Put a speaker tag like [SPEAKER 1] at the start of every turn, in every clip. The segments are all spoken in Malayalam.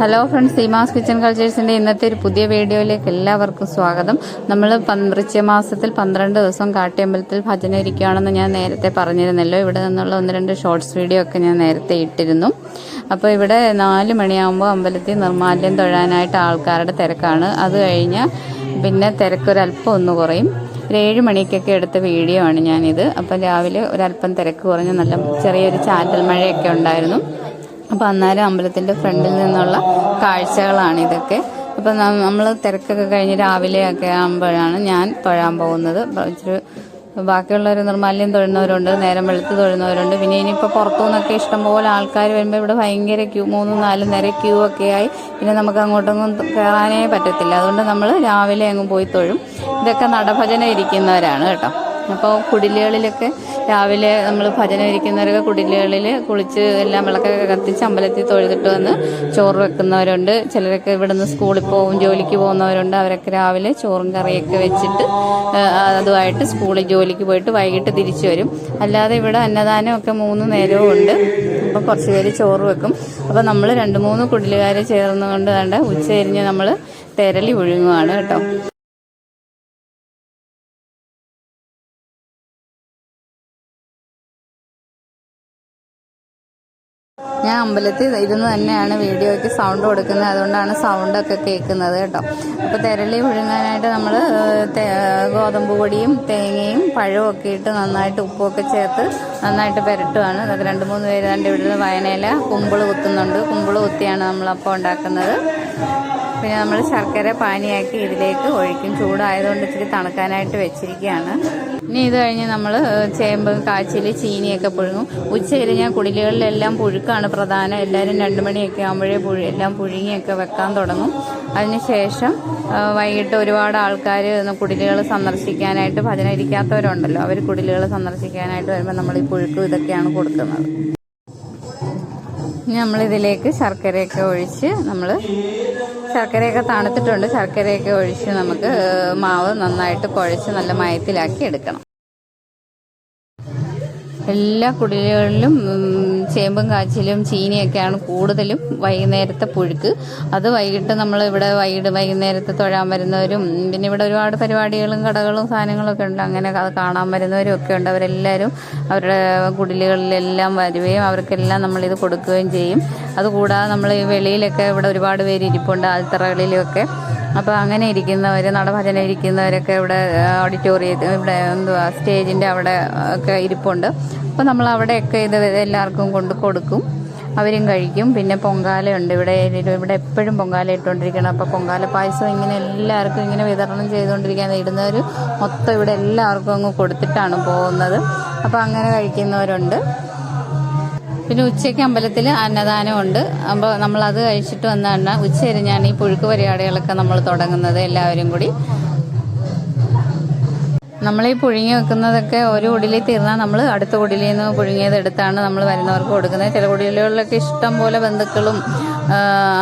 [SPEAKER 1] ഹലോ ഫ്രണ്ട്സ് സീമാസ് കിച്ചൺ കൾച്ചേഴ്സിന്റെ ഇന്നത്തെ ഒരു പുതിയ വീഡിയോയിലേക്ക് എല്ലാവർക്കും സ്വാഗതം. നമ്മൾ വൃശ്ചിക പന്ത്രണ്ട് ദിവസം കാട്ടിയമ്പലത്തിൽ ഭജന ഇരിക്കുകയാണെന്ന് ഞാൻ നേരത്തെ പറഞ്ഞിരുന്നല്ലോ. ഇവിടെ നിന്നുള്ള ഒന്ന് രണ്ട് ഷോർട്സ് വീഡിയോ ഒക്കെ ഞാൻ നേരത്തെ ഇട്ടിരുന്നു. അപ്പോൾ ഇവിടെ നാല് മണിയാകുമ്പോൾ അമ്പലത്തിൽ നിർമാല്യം തൊഴാനായിട്ട് ആൾക്കാരുടെ തിരക്കാണ്. അത് കഴിഞ്ഞ് പിന്നെ തിരക്കൊരല്പം ഒന്ന് കുറയും. ഒരു ഏഴ് മണിക്കൊക്കെ എടുത്ത വീഡിയോ ആണ് ഞാനിത്. അപ്പം രാവിലെ ഒരല്പം തിരക്ക് കുറഞ്ഞ് നല്ല ചെറിയൊരു ചാറ്റൽ മഴയൊക്കെ ഉണ്ടായിരുന്നു. അപ്പോൾ അന്നേരം അമ്പലത്തിന്റെ ഫ്രണ്ടിൽ നിന്നുള്ള കാഴ്ചകളാണ് ഇതൊക്കെ. അപ്പം നമ്മൾ തിരക്കൊക്കെ കഴിഞ്ഞ് രാവിലെയൊക്കെ ആകുമ്പോഴാണ് ഞാൻ തൊഴാൻ പോകുന്നത്. ഇച്ചിരി ബാക്കിയുള്ളവർ നിർമാല്യം തൊഴുന്നവരുണ്ട് നേരം വെളുത്ത് തൊഴുന്നവരുണ്ട്. പിന്നെ ഇനിയിപ്പോൾ പുറത്തു നിന്നൊക്കെ ഇഷ്ടംപോലെ ആൾക്കാർ വരുമ്പോൾ ഇവിടെ ഭയങ്കര ക്യൂ മൂന്നും നാലും നേരെ ക്യൂ ഒക്കെ ആയി. പിന്നെ നമുക്ക് അങ്ങോട്ടൊന്നും കയറാനേ പറ്റത്തില്ല. അതുകൊണ്ട് നമ്മൾ രാവിലെ അങ്ങ് പോയി തൊഴും. ഇതൊക്കെ നടഭജന ഇരിക്കുന്നവരാണ് കേട്ടോ. അപ്പോൾ കുടിലുകളിലൊക്കെ രാവിലെ നമ്മൾ ഭജന ഇരിക്കുന്നവരൊക്കെ കുടിലുകളിൽ കുളിച്ച് എല്ലാം വിളക്കൊക്കെ കത്തിച്ച് അമ്പലത്തിൽ തൊഴുതിട്ട് വന്ന് ചോറ് വെക്കുന്നവരുണ്ട്. ചിലരൊക്കെ ഇവിടുന്ന് സ്കൂളിൽ പോകും ജോലിക്ക് പോകുന്നവരുണ്ട്. അവരൊക്കെ രാവിലെ ചോറും കറിയൊക്കെ വെച്ചിട്ട് അതുമായിട്ട് സ്കൂളിൽ ജോലിക്ക് പോയിട്ട് വൈകിട്ട് തിരിച്ചു വരും. അല്ലാതെ ഇവിടെ അന്നദാനമൊക്കെ മൂന്ന് നേരവും ഉണ്ട്. അപ്പോൾ കുറച്ച് പേര് ചോറ് വെക്കും. അപ്പോൾ നമ്മൾ രണ്ട് മൂന്ന് കുടിലുകാരെ ചേർന്നുകൊണ്ട് വേണ്ട ഉച്ച കഴിഞ്ഞ് നമ്മൾ തെരളി ഒഴുങ്ങുകയാണ് കേട്ടോ. ഞാൻ അമ്പലത്തിൽ ഇരുന്ന് തന്നെയാണ് വീഡിയോയ്ക്ക് സൗണ്ട് കൊടുക്കുന്നത്. അതുകൊണ്ടാണ് സൗണ്ടൊക്കെ കേൾക്കുന്നത് കേട്ടോ. അപ്പോൾ തിരളി പുഴുങ്ങാനായിട്ട് നമ്മൾ ഗോതമ്പ് പൊടിയും തേങ്ങയും പഴവും ഒക്കെ ഇട്ട് നന്നായിട്ട് ഉപ്പൊക്കെ ചേർത്ത് നന്നായിട്ട് പുരട്ടുകയാണ് അതൊക്കെ രണ്ട് മൂന്ന് പേര് രണ്ട് ഇവിടുന്ന് വയനയില കുമ്പിൾ കുത്തുന്നുണ്ട്. കുമ്പിൾ കുത്തിയാണ് നമ്മളപ്പോൾ ഉണ്ടാക്കുന്നത്. പിന്നെ നമ്മൾ ശർക്കര പാനിയാക്കി ഇതിലേക്ക് ഒഴിക്കും. ചൂടായതുകൊണ്ട് ഇച്ചിരി തണുക്കാനായിട്ട് വെച്ചിരിക്കുകയാണ്. ഇനി ഇത് കഴിഞ്ഞ് നമ്മൾ ചേമ്പ് കാച്ചിൽ ചീനിയൊക്കെ പുഴുങ്ങും. ഉച്ച ഞാൻ കുടിലുകളിലെല്ലാം പുഴുക്കാണ് പ്രധാനം. എല്ലാവരും രണ്ട് മണിയൊക്കെ ആകുമ്പോഴേ പുഴു എല്ലാം പുഴുങ്ങിയൊക്കെ വെക്കാൻ തുടങ്ങും. അതിനുശേഷം വൈകിട്ട് ഒരുപാട് ആൾക്കാർ കുടിലുകൾ സന്ദർശിക്കാനായിട്ട് ഭജന ഇരിക്കാത്തവരുണ്ടല്ലോ അവർ കുടിലുകൾ സന്ദർശിക്കാനായിട്ട് വരുമ്പോൾ നമ്മൾ ഈ പുഴുക്കും ഇതൊക്കെയാണ് കൊടുക്കുന്നത്. ഇനി നമ്മളിതിലേക്ക് ശർക്കരയൊക്കെ ഒഴിച്ച് നമ്മൾ ശർക്കരയൊക്കെ തണുത്തിട്ടുണ്ട്. ശർക്കരയൊക്കെ ഒഴിച്ച് നമുക്ക് മാവ് നന്നായിട്ട് കുഴച്ച് നല്ല മയത്തിലാക്കി എടുക്കണം. എല്ലാ കുടിലുകളിലും ചേമ്പും കാച്ചിലും ചീനിയൊക്കെയാണ് കൂടുതലും വൈകുന്നേരത്തെ പുഴുക്ക്. അത് വൈകിട്ട് നമ്മൾ ഇവിടെ വൈകിട്ട് വൈകുന്നേരത്തെ തൊഴാൻ വരുന്നവരും പിന്നെ ഇവിടെ ഒരുപാട് പരിപാടികളും കടകളും സാധനങ്ങളൊക്കെ ഉണ്ട്. അങ്ങനെ അത് കാണാൻ വരുന്നവരും ഒക്കെ ഉണ്ട്. അവരെല്ലാവരും അവരുടെ കുടിലുകളിലെല്ലാം വരികയും അവർക്കെല്ലാം നമ്മളിത് കൊടുക്കുകയും ചെയ്യും. അതുകൂടാതെ നമ്മൾ ഈ വെളിയിലൊക്കെ ഇവിടെ ഒരുപാട് പേര് ഇരിപ്പുണ്ട്. ആൽത്തറകളിലൊക്കെ. അപ്പോൾ അങ്ങനെ ഇരിക്കുന്നവർ നടഭജന ഇരിക്കുന്നവരൊക്കെ ഇവിടെ ഓഡിറ്റോറിയത്തിൽ ഇവിടെ എന്തുവാ സ്റ്റേജിന്റെ അവിടെ ഒക്കെ ഇരിപ്പുണ്ട്. അപ്പോൾ നമ്മൾ അവിടെയൊക്കെ ഇത് എല്ലാവർക്കും കൊണ്ട് കൊടുക്കും. അവരും കഴിക്കും. പിന്നെ പൊങ്കാലയുണ്ട്. ഇവിടെ ഇവിടെ എപ്പോഴും പൊങ്കാല ഇട്ടുകൊണ്ടിരിക്കണം. അപ്പോൾ പൊങ്കാല പായസം ഇങ്ങനെ എല്ലാവർക്കും ഇങ്ങനെ വിതരണം ചെയ്തുകൊണ്ടിരിക്കുകയാണ്. ഇടുന്നവർ മൊത്തം ഇവിടെ എല്ലാവർക്കും അങ്ങ് കൊടുത്തിട്ടാണ് പോകുന്നത്. അപ്പോൾ അങ്ങനെ കഴിക്കുന്നവരുണ്ട്. പിന്നെ ഉച്ചയ്ക്ക് അമ്പലത്തിൽ അന്നദാനമുണ്ട് അപ്പോൾ നമ്മളത് കഴിച്ചിട്ട് വന്നാണ് ഉച്ച കഴിഞ്ഞാണ് ഈ പുഴുക്ക് പരിപാടികളൊക്കെ നമ്മൾ തുടങ്ങുന്നത് എല്ലാവരും കൂടി. നമ്മൾ ഈ പുഴുങ്ങി വെക്കുന്നതൊക്കെ ഒരു കുടിലിൽ തീർന്നാൽ നമ്മൾ അടുത്ത കുടിലിൽ നിന്ന് പുഴുങ്ങിയത് എടുത്താണ് നമ്മൾ വരുന്നവർക്ക് കൊടുക്കുന്നത്. ചില കുടിലുകളിലൊക്കെ ഇഷ്ടം പോലെ ബന്ധുക്കളും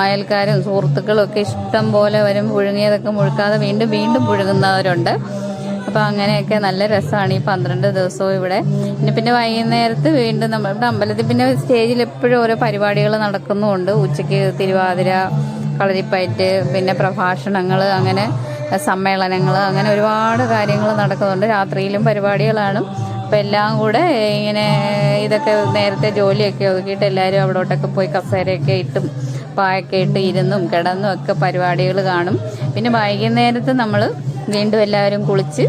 [SPEAKER 1] അയൽക്കാരും സുഹൃത്തുക്കളും ഒക്കെ ഇഷ്ടം പോലെ വരും. പുഴുങ്ങിയതൊക്കെ മുഴുക്കാതെ വീണ്ടും വീണ്ടും പുഴുങ്ങുന്നവരുണ്ട്. അപ്പോൾ അങ്ങനെയൊക്കെ നല്ല രസമാണ് ഈ പന്ത്രണ്ട് ദിവസവും ഇവിടെ. പിന്നെ പിന്നെ വൈകുന്നേരത്ത് വീണ്ടും നമ്മൾ അമ്പലത്തിൽ പിന്നെ സ്റ്റേജിൽ എപ്പോഴും ഓരോ പരിപാടികൾ നടക്കുന്നുമുണ്ട്. ഉച്ചയ്ക്ക് തിരുവാതിര കളരിപ്പയറ്റ് പിന്നെ പ്രഭാഷണങ്ങൾ അങ്ങനെ സമ്മേളനങ്ങൾ അങ്ങനെ ഒരുപാട് കാര്യങ്ങൾ നടക്കുന്നുണ്ട്. രാത്രിയിലും പരിപാടികളാണ്. അപ്പം എല്ലാം കൂടെ ഇങ്ങനെ ഇതൊക്കെ നേരത്തെ ജോലിയൊക്കെ ഒതുക്കിയിട്ട് എല്ലാവരും അവിടോട്ടൊക്കെ പോയി കസേരയൊക്കെ ഇട്ടും പായൊക്കെ ഇട്ട് ഇരുന്നും കിടന്നും ഒക്കെ പരിപാടികൾ കാണും. പിന്നെ വൈകുന്നേരത്ത് നമ്മൾ വീണ്ടും എല്ലാവരും കുളിച്ച്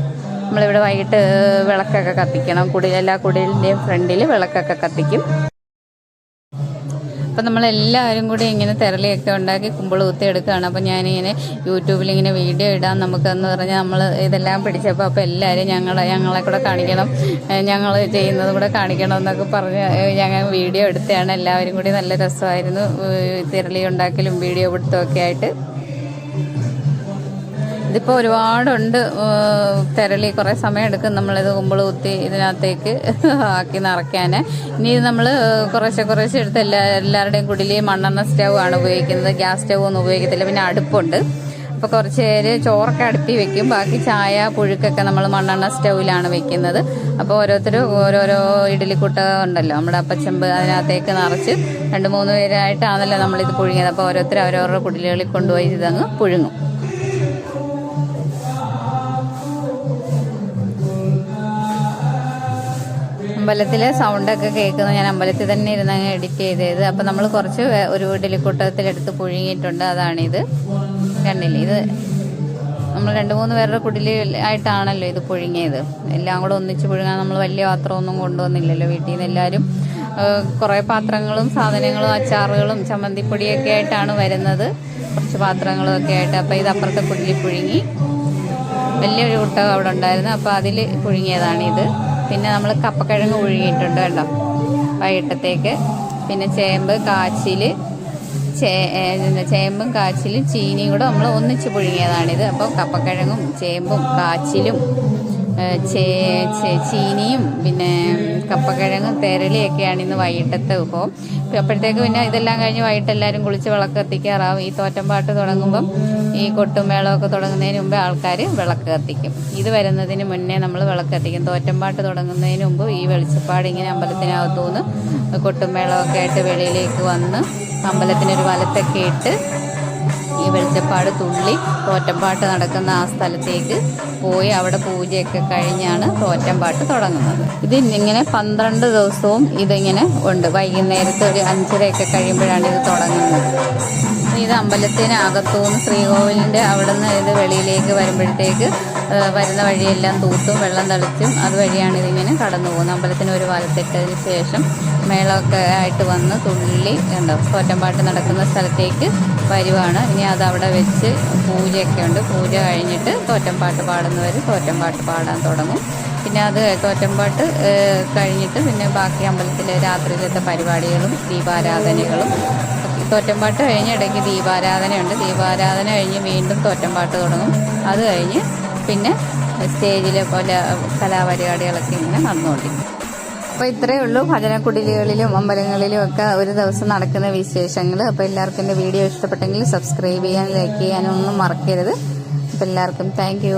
[SPEAKER 1] നമ്മളിവിടെ വൈകിട്ട് വിളക്കൊക്കെ കത്തിക്കണം. കുടി എല്ലാ കുടിലിന്റെയും ഫ്രണ്ടിൽ വിളക്കൊക്കെ കത്തിക്കും. അപ്പം നമ്മളെല്ലാവരും കൂടി ഇങ്ങനെ തിരളിയൊക്കെ ഉണ്ടാക്കി കുമ്പിൾ കുത്തി എടുക്കുകയാണ് അപ്പം ഞാനിങ്ങനെ യൂട്യൂബിൽ ഇങ്ങനെ വീഡിയോ ഇടാം നമുക്കെന്ന് പറഞ്ഞാൽ നമ്മൾ ഇതെല്ലാം പിടിച്ചപ്പോൾ അപ്പോൾ എല്ലാവരും ഞങ്ങളെ ഞങ്ങളെ കൂടെ കാണിക്കണം. ഞങ്ങൾ ചെയ്യുന്നത് കൂടെ കാണിക്കണം എന്നൊക്കെ പറഞ്ഞ് ഞങ്ങൾ വീഡിയോ എടുത്തതാണ്. എല്ലാവരും കൂടി നല്ല രസമായിരുന്നു തിരളി ഉണ്ടാക്കലും വീഡിയോ പിടുത്തമൊക്കെ ആയിട്ട്. ഇതിപ്പോൾ ഒരുപാടുണ്ട് തിരളി കുറേ സമയം എടുക്കും നമ്മളിത് കുമ്പിൾ കുത്തി ഇതിനകത്തേക്ക് ആക്കി നിറയ്ക്കാൻ ഇനി നമ്മൾ കുറേശ്ശെ കുറേശ്ശെ എടുത്ത് എല്ലാ എല്ലാവരുടെയും കുടിലി മണ്ണെണ്ണ സ്റ്റൗ ആണ് ഉപയോഗിക്കുന്നത്. ഗ്യാസ് സ്റ്റൗ ഒന്നും ഉപയോഗിക്കത്തില്ല പിന്നെ അടുപ്പുണ്ട്. അപ്പോൾ കുറച്ച് പേര് ചോറൊക്കെ അടുപ്പി വെക്കും. ബാക്കി ചായ പുഴുക്കൊക്കെ നമ്മൾ മണ്ണെണ്ണ സ്റ്റൗവിലാണ് വെക്കുന്നത്. അപ്പോൾ ഓരോരുത്തർ ഓരോരോ ഇഡലിക്കുട്ട ഉണ്ടല്ലോ നമ്മുടെ അപ്പച്ചമ്പ് അതിനകത്തേക്ക് നിറച്ച് രണ്ട് മൂന്ന് പേരായിട്ടാണല്ലോ നമ്മളിത് പുഴുങ്ങിയത്. അപ്പോൾ ഓരോരുത്തർ അവരവരുടെ കുടിലുകളിൽ കൊണ്ടുപോയി ഇതങ്ങ് പുഴുങ്ങും. അമ്പലത്തിലെ സൗണ്ടൊക്കെ കേൾക്കുന്നു. ഞാൻ അമ്പലത്തിൽ തന്നെ ഇരുന്ന് അങ്ങ് എഡിറ്റ് ചെയ്തത്. അപ്പം നമ്മൾ കുറച്ച് ഒരു ഇഡലിക്കൂട്ടത്തിലെടുത്ത് പുഴുങ്ങിയിട്ടുണ്ട്. അതാണിത്. കണ്ടില്ലേ? ഇത് നമ്മൾ രണ്ട് മൂന്ന് പേരുടെ കുടിലിൽ ആയിട്ടാണല്ലോ ഇത് പുഴുങ്ങിയത്. എല്ലാം കൂടെ ഒന്നിച്ച് പുഴുങ്ങാൻ നമ്മൾ വലിയ പാത്രമൊന്നും കൊണ്ടുവന്നില്ലല്ലോ വീട്ടിൽ നിന്ന് എല്ലാവരും കുറേ പാത്രങ്ങളും സാധനങ്ങളും അച്ചാറുകളും ചമ്മന്തിപ്പൊടിയൊക്കെ ആയിട്ടാണ് വരുന്നത്. കുറച്ച് പാത്രങ്ങളും ഒക്കെ ആയിട്ട്. അപ്പോൾ ഇത് അപ്പുറത്തെ കുടിലിൽ പുഴുങ്ങി. വലിയൊരു കുട്ടകം അവിടെ ഉണ്ടായിരുന്നു. അപ്പോൾ അതിൽ പുഴുങ്ങിയതാണിത്. പിന്നെ നമ്മൾ കപ്പക്കിഴങ്ങ് ഒഴുകിയിട്ടുണ്ട് കേട്ടോ. വൈകിട്ടത്തേക്ക്. പിന്നെ ചേമ്പ് കാച്ചിൽ ചേ ചേമ്പും കാച്ചിലും ചീനിയും കൂടെ നമ്മൾ ഒന്നിച്ച് പുഴുങ്ങിയതാണിത്. അപ്പോൾ കപ്പക്കിഴങ്ങും ചേമ്പും കാച്ചിലും ചീനിയും പിന്നെ കപ്പക്കിഴങ്ങും തെരളിയൊക്കെയാണ് ഇന്ന് വൈകിട്ടത്തെ വിഭവം അപ്പോഴത്തേക്ക് പിന്നെ ഇതെല്ലാം കഴിഞ്ഞ് വൈകിട്ട് എല്ലാവരും കുളിച്ച് വിളക്ക് കത്തിക്കാറാവും. ഈ തോറ്റമ്പാട്ട് തുടങ്ങുമ്പം ഈ കൊട്ടുമേളമൊക്കെ തുടങ്ങുന്നതിന് മുമ്പേ ആൾക്കാർ വിളക്ക് കത്തിക്കും. ഇത് വരുന്നതിന് മുന്നേ നമ്മൾ വിളക്ക് കത്തിക്കും. തോറ്റമ്പാട്ട് തുടങ്ങുന്നതിന് മുമ്പ് ഈ വെളിച്ചപ്പാട് ഇങ്ങനെ അമ്പലത്തിനകത്തുനിന്ന് കൊട്ടുമേളമൊക്കെ ആയിട്ട് വെളിയിലേക്ക് വന്ന് അമ്പലത്തിനൊരു വലത്തൊക്കെ ഇട്ട് ഈ വെളിച്ചപ്പാട് തുള്ളി തോറ്റമ്പാട്ട് നടക്കുന്ന ആ സ്ഥലത്തേക്ക് പോയി അവിടെ പൂജയൊക്കെ കഴിഞ്ഞാണ് തോറ്റമ്പാട്ട് തുടങ്ങുന്നത്. ഇത് ഇങ്ങനെ പന്ത്രണ്ട് ദിവസവും ഇതിങ്ങനെ ഉണ്ട്. വൈകുന്നേരത്തെ ഒരു അഞ്ചരയൊക്കെ കഴിയുമ്പോഴാണ് ഇത് തുടങ്ങുന്നത്. ഇത് അമ്പലത്തിന് അകത്തുനിന്ന് ശ്രീകോവിലിന്റെ അവിടെ നിന്ന് ഇത് വെളിയിലേക്ക് വരുമ്പോഴത്തേക്ക് വരുന്ന വഴിയെല്ലാം തൂത്തും വെള്ളം തളിച്ചും അതുവഴിയാണ് ഇതിങ്ങനെ കടന്നു പോകുന്നത്. അമ്പലത്തിന് ഒരു വാലത്തിട്ടതിന് ശേഷം മേളമൊക്കെ ആയിട്ട് വന്ന് തുള്ളി ഉണ്ടോ കോറ്റമ്പാട്ട് നടക്കുന്ന സ്ഥലത്തേക്ക് വരുവാണ്. ഇനി അത് അവിടെ വെച്ച് പൂജയൊക്കെ ഉണ്ട്. പൂജ കഴിഞ്ഞിട്ട് തോറ്റമ്പാട്ട് പാടുന്നവർ തോറ്റമ്പാട്ട് പാടാൻ തുടങ്ങും. പിന്നെ അത് തോറ്റമ്പാട്ട് കഴിഞ്ഞിട്ട് പിന്നെ ബാക്കി അമ്പലത്തിലെ രാത്രിയിലത്തെ പരിപാടികളും ദീപാരാധനകളും തോറ്റമ്പാട്ട് കഴിഞ്ഞ് ഇടയ്ക്ക് ദീപാരാധനയുണ്ട്. ദീപാരാധന കഴിഞ്ഞ് വീണ്ടും തോറ്റമ്പാട്ട് തുടങ്ങും. അത് കഴിഞ്ഞ് പിന്നെ സ്റ്റേജിലെ പോലെ കലാപരിപാടികളൊക്കെ ഇങ്ങനെ നടന്നുകൊണ്ടിരിക്കും. അപ്പോൾ ഇത്രയേ ഉള്ളൂ. ഭജനക്കുടിലുകളിലും അമ്പലങ്ങളിലും ഒക്കെ ഒരു ദിവസം നടക്കുന്ന വിശേഷങ്ങൾ അപ്പോൾ എല്ലാവർക്കും എന്റെ വീഡിയോ ഇഷ്ടപ്പെട്ടെങ്കിൽ സബ്സ്ക്രൈബ് ചെയ്യാനും ലൈക്ക് ചെയ്യാനും ഒന്നും മറക്കരുത്. അപ്പോൾ എല്ലാവർക്കും താങ്ക്